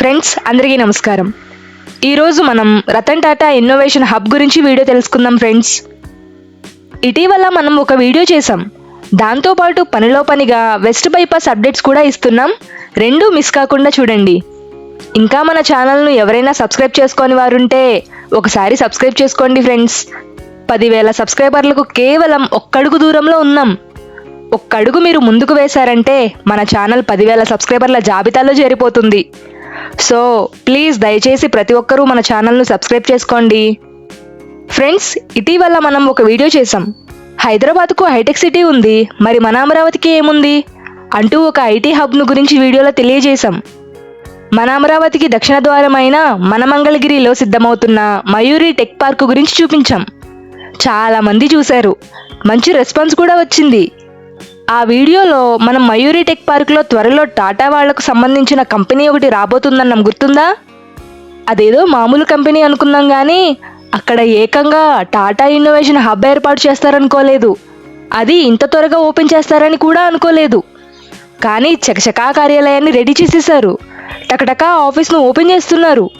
Friends అందరికీ నమస్కారం. ఈరోజు మనం రతన్ టాటా ఇన్నోవేషన్ హబ్ గురించి వీడియో తెలుసుకుందాం ఫ్రెండ్స్. ఇటీవల మనం ఒక వీడియో చేసాం దాంతోపాటు పనిలో పనిగా వెస్ట్ బైపాస్ అప్డేట్స్ కూడా ఇస్తున్నాం. రెండూ మిస్ కాకుండా చూడండి. ఇంకా మన ఛానల్ను ఎవరైనా సబ్స్క్రైబ్ చేసుకొని వారుంటే ఒకసారి సబ్స్క్రైబ్ చేసుకోండి ఫ్రెండ్స్. పదివేల సబ్స్క్రైబర్లకు కేవలం ఒక్కడుగు దూరంలో ఉన్నాం. ఒక్కడుగు మీరు ముందుకు వేశారంటే మన ఛానల్ పదివేల సబ్స్క్రైబర్ల జాబితాలో చేరిపోతుంది. సో ప్లీజ్ దయచేసి ప్రతి ఒక్కరూ మన ఛానల్ను సబ్స్క్రైబ్ చేసుకోండి. ఫ్రెండ్స్ ఇటీవల మనం ఒక వీడియో చేసాం హైదరాబాద్కు హైటెక్ సిటీ ఉంది. మరి మన అమరావతికి ఏముంది? అంటూ ఒక ఐటీ హబ్ను గురించి వీడియోలో తెలియజేశాం. మన అమరావతికి దక్షిణ ద్వారమైన మన మంగళగిరిలో సిద్ధమవుతున్న మయూరి టెక్ పార్క్ గురించి చూపించాం. చాలా మంది చూశారు. మంచి రెస్పాన్స్ కూడా వచ్చింది. ఆ వీడియోలో మనం మయూరి టెక్ పార్క్లో త్వరలో టాటా వాళ్ళకు సంబంధించిన కంపెనీ ఒకటి రాబోతుందన్నాం గుర్తుందా? అదేదో మామూలు కంపెనీ అనుకున్నాం కానీ అక్కడ ఏకంగా టాటా ఇన్నోవేషన్ హబ్ ఏర్పాటు చేస్తారనుకోలేదు. అది ఇంత త్వరగా ఓపెన్ చేస్తారని కూడా అనుకోలేదు. కానీ చకచకా కార్యాలయాన్ని రెడీ చేసేశారు. టకటకా ఆఫీస్ను ఓపెన్ చేస్తున్నారు.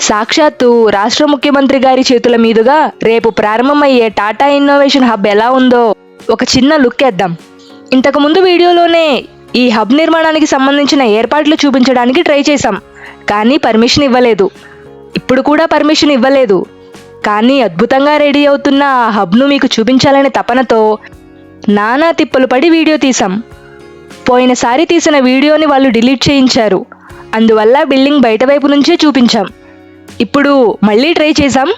సాక్షాత్తు రాష్ట్ర ముఖ్యమంత్రి గారి చేతుల మీదుగా రేపు ప్రారంభమయ్యే టాటా ఇన్నోవేషన్ హబ్ ఎలా ఉందో ఒక చిన్న లుక్ వేద్దాం. ఇంతకుముందు వీడియోలోనే ఈ హబ్ నిర్మాణానికి సంబంధించిన ఏర్పాట్లు చూపించడానికి ట్రై చేశాం కానీ పర్మిషన్ ఇవ్వలేదు. ఇప్పుడు కూడా పర్మిషన్ ఇవ్వలేదు. కానీ అద్భుతంగా రెడీ అవుతున్న ఆ హబ్ను మీకు చూపించాలనే తపనతో నానా తిప్పలు పడి వీడియో తీసాం పోయినసారి తీసిన వీడియోని వాళ్ళు డిలీట్ చేయించారు. అందువల్ల బిల్డింగ్ బయట వైపు నుంచే చూపించాం. ఇప్పుడు మళ్ళీ ట్రై చేసాం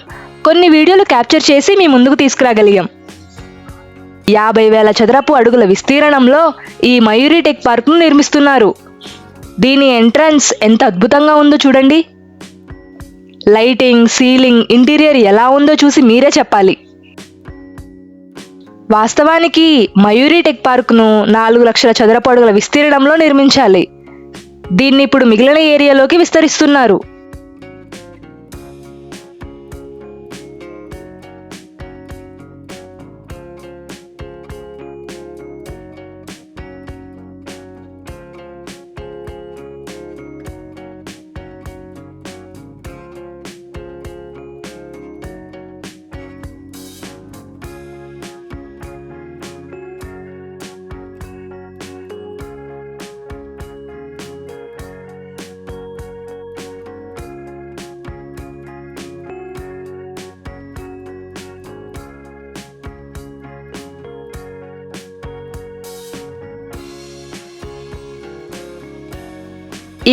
కొన్ని వీడియోలు క్యాప్చర్ చేసి మీ ముందుకు తీసుకురాగలిగాం. యాభై వేల చదరపు అడుగుల విస్తీర్ణంలో ఈ మయూరి టెక్ పార్క్ను నిర్మిస్తున్నారు. దీని ఎంట్రన్స్ ఎంత అద్భుతంగా ఉందో చూడండి. లైటింగ్ సీలింగ్ ఇంటీరియర్ ఎలా ఉందో చూసి మీరే చెప్పాలి. వాస్తవానికి మయూరి టెక్ పార్క్ను నాలుగు లక్షల చదరపు అడుగుల విస్తీర్ణంలో నిర్మించాలి. దీన్ని ఇప్పుడు మిగిలిన ఏరియాలోకి విస్తరిస్తున్నారు.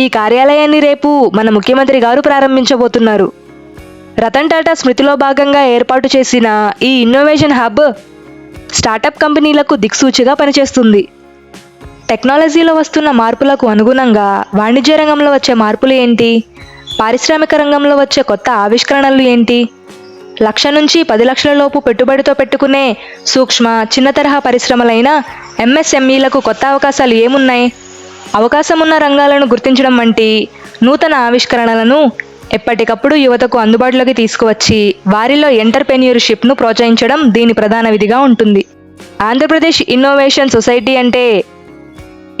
ఈ కార్యాలయాన్ని రేపు మన ముఖ్యమంత్రి గారు ప్రారంభించబోతున్నారు. రతన్ టాటా స్మృతిలో భాగంగా ఏర్పాటు చేసిన ఈ ఇన్నోవేషన్ హబ్ స్టార్టప్ కంపెనీలకు దిక్సూచిగా పనిచేస్తుంది. టెక్నాలజీలో వస్తున్న మార్పులకు అనుగుణంగా వాణిజ్య రంగంలో వచ్చే మార్పులు ఏంటి? పారిశ్రామిక రంగంలో వచ్చే కొత్త ఆవిష్కరణలు ఏంటి? లక్ష నుంచి పది లక్షల లోపు పెట్టుబడితో పెట్టుకునే సూక్ష్మ చిన్న తరహా పరిశ్రమలైన ఎంఎస్ఎంఈలకు కొత్త అవకాశాలు ఏమున్నాయి? అవకాశం ఉన్న రంగాలను గుర్తించడం వంటి నూతన ఆవిష్కరణలను ఎప్పటికప్పుడు యువతకు అందుబాటులోకి తీసుకువచ్చి వారిలో ఎంటర్ప్రెన్యూర్షిప్ను ప్రోత్సహించడం దీని ప్రధాన విధిగా ఉంటుంది. ఆంధ్రప్రదేశ్ ఇన్నోవేషన్ సొసైటీ అంటే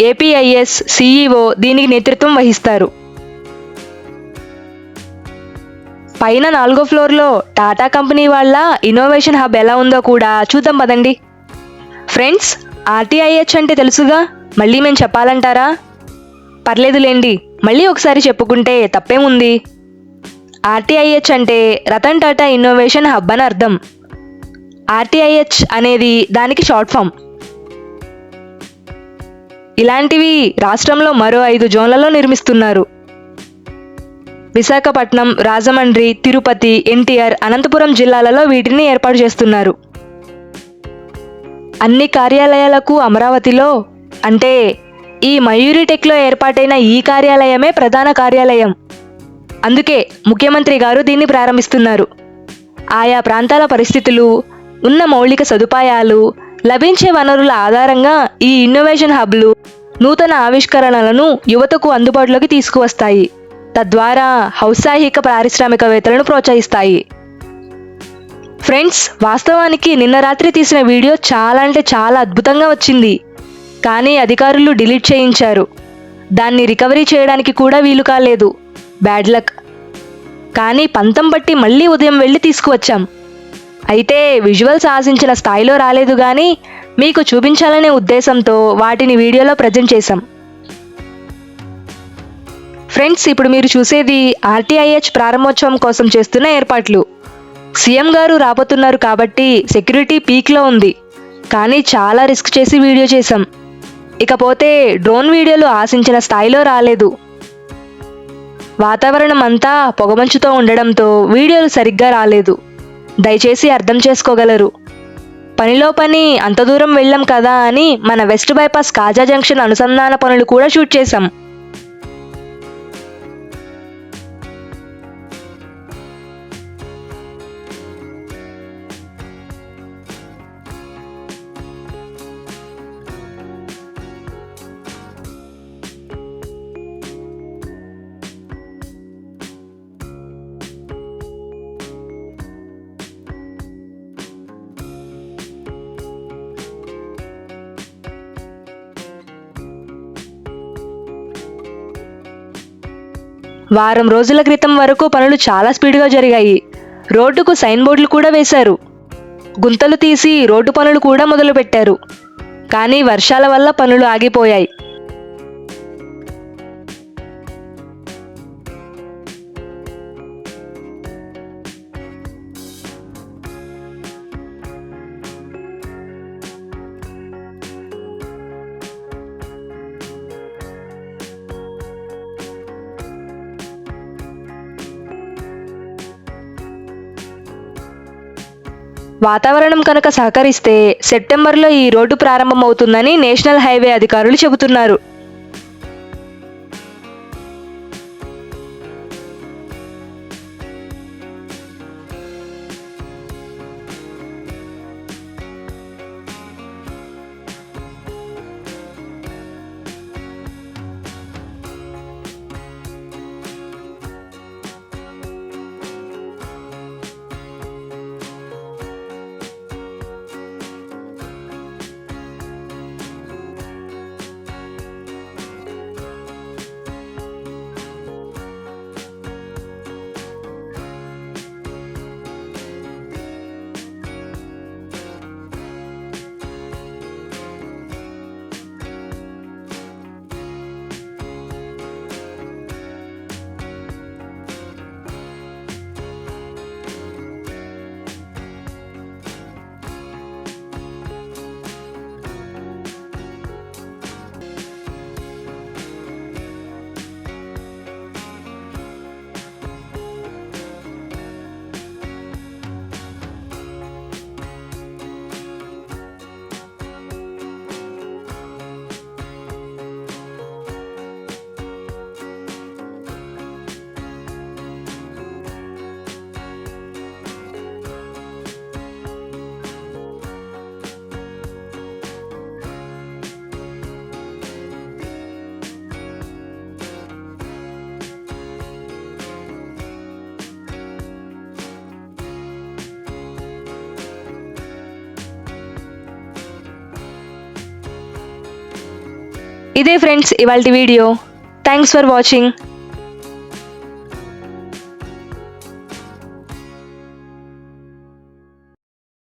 ఏపీఐఎస్ సిఈఓ దీనికి నేతృత్వం వహిస్తారు. పైన నాలుగో ఫ్లోర్లో టాటా కంపెనీ వాళ్ళ ఇన్నోవేషన్ హబ్ ఎలా ఉందో కూడా చూద్దాం పదండి. ఫ్రెండ్స్ ఆర్టీఐహెచ్ అంటే తెలుసుగా? మళ్ళీ మేము చెప్పాలంటారా? పర్లేదులేండి మళ్ళీ ఒకసారి చెప్పుకుంటే తప్పేముంది? ఆర్టీఐహెచ్ అంటే రతన్ టాటా ఇన్నోవేషన్ హబ్ అని అర్థం. ఆర్టీఐహెచ్ అనేది దానికి షార్ట్ ఫామ్. ఇలాంటివి రాష్ట్రంలో మరో ఐదు జోన్లలో నిర్మిస్తున్నారు. విశాఖపట్నం రాజమండ్రి తిరుపతి ఎన్టీఆర్ అనంతపురం జిల్లాలలో వీటిని ఏర్పాటు చేస్తున్నారు. అన్ని కార్యాలయాలకు అమరావతిలో అంటే ఈ మయూరిటెక్లో ఏర్పాటైన ఈ కార్యాలయమే ప్రధాన కార్యాలయం. అందుకే ముఖ్యమంత్రి గారు దీన్ని ప్రారంభిస్తున్నారు. ఆయా ప్రాంతాల పరిస్థితులు ఉన్న మౌలిక సదుపాయాలు లభించే వనరుల ఆధారంగా ఈ ఇన్నోవేషన్ హబ్లు నూతన ఆవిష్కరణలను యువతకు అందుబాటులోకి తీసుకువస్తాయి. తద్వారా ఔత్సాహిక పారిశ్రామికవేత్తలను ప్రోత్సహిస్తాయి. ఫ్రెండ్స్ వాస్తవానికి నిన్న రాత్రి తీసిన వీడియో చాలా అంటే చాలా అద్భుతంగా వచ్చింది. కానీ అధికారులు డిలీట్ చేయించారు. దాన్ని రికవరీ చేయడానికి కూడా వీలు కాలేదు. Bad luck. కానీ పంతం బట్టి మళ్ళీ ఉదయం వెళ్ళి తీసుకువచ్చాం. అయితే విజువల్స్ ఆశించిన స్థాయిలో రాలేదు కానీ మీకు చూపించాలనే ఉద్దేశంతో వాటిని వీడియోలో ప్రజెంట్ చేశాం. ఫ్రెండ్స్ ఇప్పుడు మీరు చూసేది ఆర్టీఐహెచ్ ప్రారంభోత్సవం కోసం చేస్తున్న ఏర్పాట్లు. సీఎం గారు రాబోతున్నారు కాబట్టి సెక్యూరిటీ పీక్లో ఉంది. కానీ చాలా రిస్క్ చేసి వీడియో చేశాం. ఇకపోతే డ్రోన్ వీడియోలు ఆశించిన స్థాయిలో రాలేదు. వాతావరణం అంతా పొగమంచుతో ఉండడంతో వీడియోలు సరిగ్గా రాలేదు. దయచేసి అర్థం చేసుకోగలరు. పనిలో పని అంత దూరం వెళ్ళాం కదా అని మన వెస్ట్ బైపాస్ కాజా జంక్షన్ అనుసంధాన పనులు కూడా షూట్ చేశాం. వారం రోజుల క్రితం వరకు పనులు చాలా స్పీడ్గా జరిగాయి. రోడ్డుకు సైన్ బోర్డులు కూడా వేశారు. గుంతలు తీసి రోడ్డు పనులు కూడా మొదలుపెట్టారు. కానీ వర్షాల వల్ల పనులు ఆగిపోయాయి. వాతావరణం కనుక సహకరిస్తే సెప్టెంబర్లో ఈ రోడ్డు ప్రారంభమవుతుందని నేషనల్ హైవే అధికారులు చెబుతున్నారు. ఇదే ఫ్రెండ్స్ ఇవాళ వీడియో థ్యాంక్స్ ఫర్ వాచింగ్